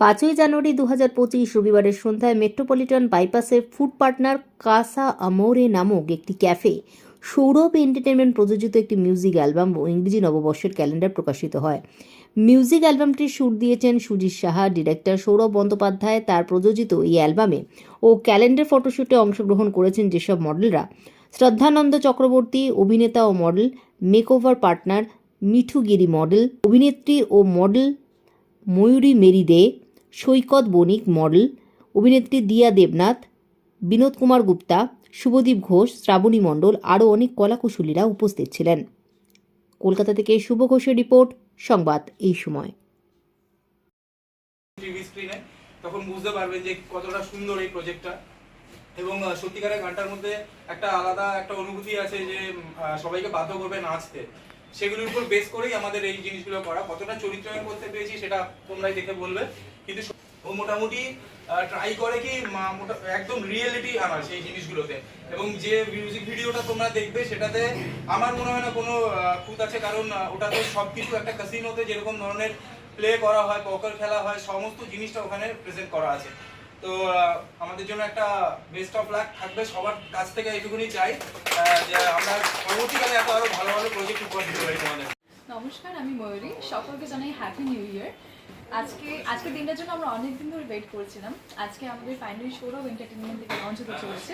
পাঁচই জানুয়ারি দু হাজার পঁচিশ রবিবারের সন্ধ্যায় মেট্রোপলিটন বাইপাসে ফুড পার্টনার কাসা আমোরে নামক একটি ক্যাফে সৌরভ এন্টারটেনমেন্ট প্রযোজিত একটি মিউজিক অ্যালবাম ও ইংরেজি নববর্ষের ক্যালেন্ডার প্রকাশিত হয়। মিউজিক অ্যালবামটির সুর দিয়েছেন সুজিত সাহা, ডিরেক্টর সৌরভ বন্দ্যোপাধ্যায়। তার প্রযোজিত এই অ্যালবামে ও ক্যালেন্ডার ফটোশ্যুটে অংশগ্রহণ করেছেন যেসব মডেলরা শ্রদ্ধানন্দ চক্রবর্তী, অভিনেতা ও model, makeover partner Mithu Giri model, অভিনেত্রী ও model Mayuri Mary De Saikat Banik model, অভিনেত্রী দিয়া দেবনাথ, বিনোদ কুমার গুপ্তা, শুভদীপ ঘোষ, শ্রাবণী মণ্ডল, আরও অনেক কলাকুশলীরা উপস্থিত ছিলেন। কলকাতা থেকে শুভ ঘোষের রিপোর্ট, সংবাদ এই সময়। তখন বুঝতে পারবেন যে কতটা সুন্দর এই প্রজেক্টটা এবং সত্যিকারের গানটার মধ্যে একটা আলাদা একটা অনুভূতি আছে যে সবাইকে বাধ্য করবে নাচতে। সেগুলোর উপর বেস করেই আমাদের এই জিনিসগুলো করা। কতটা চরিত্রায়ন করতে পেরেছি সেটা তোমরাই দেখে বলবে। কিন্তু ও মোটামুটি ট্রাই করে কি একদম রিয়েলিটি আনার সেই জিনিসগুলোতে। এবং যে মিউজিক ভিডিওটা তোমরা দেখবে সেটাতে আমার মনে হয় না কোনো খুঁত আছে। কারণ ওটাতে সবকিছু একটা কাসিনোতে যেরকম ধরনের প্লে করা হয় পকার খেলা হয়, সমস্ত জিনিসটা ওখানে প্রেজেন্ট করা আছে। তো আমাদের জন্য একটা বেস্ট অফ লাক থাকবে। সবার কাছ থেকে এইটুকুনি চাই যে আমরা পরবর্তীকালে নমস্কার, আমি ময়ূরী। সকলকে জানাই হ্যাপি নিউ ইয়ার আজকে, আজকের দিনটার জন্য আমরা অনেক দিন ধরে ওয়েট করছিলাম। আজকে আমাদের ফাইনালি সৌরভ এন্টারটেনমেন্ট থেকে লঞ্চ হতে চলেছে।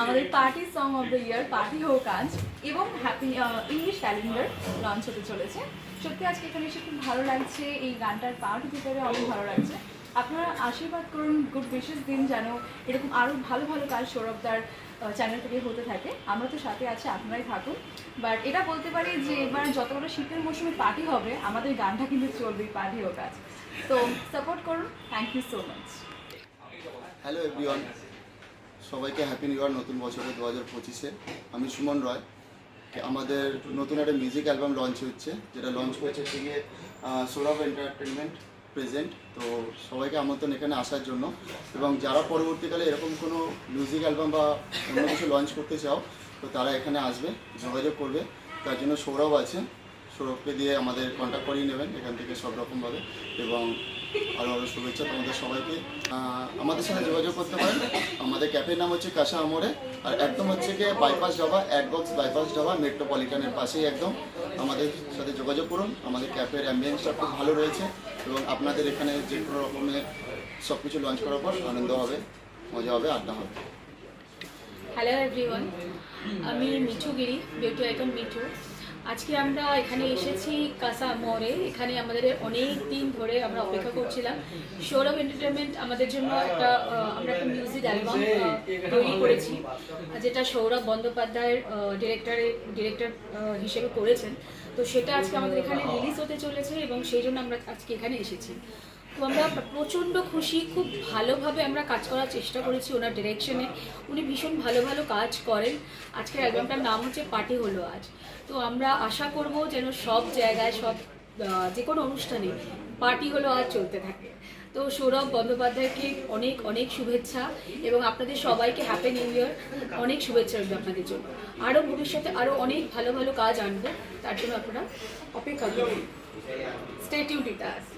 আমাদের party song of the year party হোক আজ এবং হ্যাপি ইংলিশ ক্যালেন্ডার লঞ্চ হতে চলেছে। সত্যি আজকে এখানে এসে খুব ভালো লাগছে। এই গানটার পার্ট ভিতরে অনেক ভালো লাগছে। আপনারা আশীর্বাদ করুন গুড উইশেস দিন যেন এরকম আরও ভালো ভালো কাজ সৌরভদার চ্যানেল থেকে হতে থাকে। আমরা তো সাথে আছি আপনারাই থাকুন। বাট এটা বলতে পারি যে এবার যতগুলো শীতের মৌসুমে পার্টি হবে আমাদের গানটা কিন্তু চলবেই পার্টি হোক আজ। তো সাপোর্ট করুন thank you so much hello everyone সবাইকে হ্যাপি নিউ ইয়ার নতুন বছরে দু হাজার পঁচিশে। আমি সুমন রয়। আমাদের নতুন একটা মিউজিক অ্যালবাম লঞ্চ হচ্ছে যেটা launch ah, Sourav entertainment present তো সবাইকে আমন্ত্রণ এখানে আসার জন্য। এবং যারা পরবর্তীকালে এরকম কোনো মিউজিক অ্যালবাম বা অন্য কিছু লঞ্চ করতে চাও, তো তারা এখানে আসবে, যোগাযোগ করবে। তার জন্য সৌরভ আছে, সৌরভকে দিয়ে আমাদের কন্ট্যাক্ট করিয়ে নেবেন এখান থেকে সব রকমভাবে। এবং আরও আরও শুভেচ্ছা তোমাদের সবাইকে। আমাদের সাথে যোগাযোগ করতে পারেন। আমাদের ক্যাফের নাম হচ্ছে কাঁসা আমরে। আর একদম হচ্ছে গিয়ে বাইপাস যাওয়া এক বক্স বাইপাস যাওয়া মেট্রোপলিটনের পাশেই একদম। আমাদের সাথে যোগাযোগ করুন। আমাদের ক্যাফের অ্যাম্বিয়েন্সটা খুব ভালো রয়েছে এবং আপনাদের এখানে যে কোনো রকমের সব কিছু লঞ্চ করার পর আনন্দ হবে, মজা হবে, আড্ডা হবে। হ্যালো এভরিওয়ান আমি মিঠু গিরি বিউটি আইকন মিঠু আজকে আমরা এখানে এসেছি কাসা মোড়ে। এখানে আমাদের অনেক দিন ধরে আমরা অপেক্ষা করছিলাম। সৌরভ এন্টারটেনমেন্ট আমাদের জন্য একটা আমরা একটা মিউজিক অ্যালবাম তৈরি করেছি, যেটা সৌরভ বন্দ্যোপাধ্যায়ের ডিরেক্টরের ডিরেক্টর হিসেবে করেছেন। তো সেটা আজকে আমাদের এখানে রিলিজ হতে চলেছে এবং সেই জন্য আমরা আজকে এখানে এসেছি। তো আমরা প্রচণ্ড খুশি, খুব ভালোভাবে আমরা কাজ করার চেষ্টা করেছি ওনার ডিরেকশনে উনি ভীষণ ভালো ভালো কাজ করেন। আজকের অ্যালবামটার নাম হচ্ছে পার্টি হলো আজ। তো আমরা আশা করব যেন সব জায়গায়, সব যে কোনো অনুষ্ঠানে পার্টি হলো আজ চলতে থাকে। তো সৌরভ বন্দ্যোপাধ্যায়কে অনেক অনেক শুভেচ্ছা এবং আপনাদের সবাইকে হ্যাপি নিউ ইয়ার অনেক শুভেচ্ছা রইল আপনাদের জন্য। আরও ভবিষ্যতে আরও অনেক ভালো ভালো কাজ আনব। তার জন্য আপনারা অপেক্ষা করুন। Stay tune with us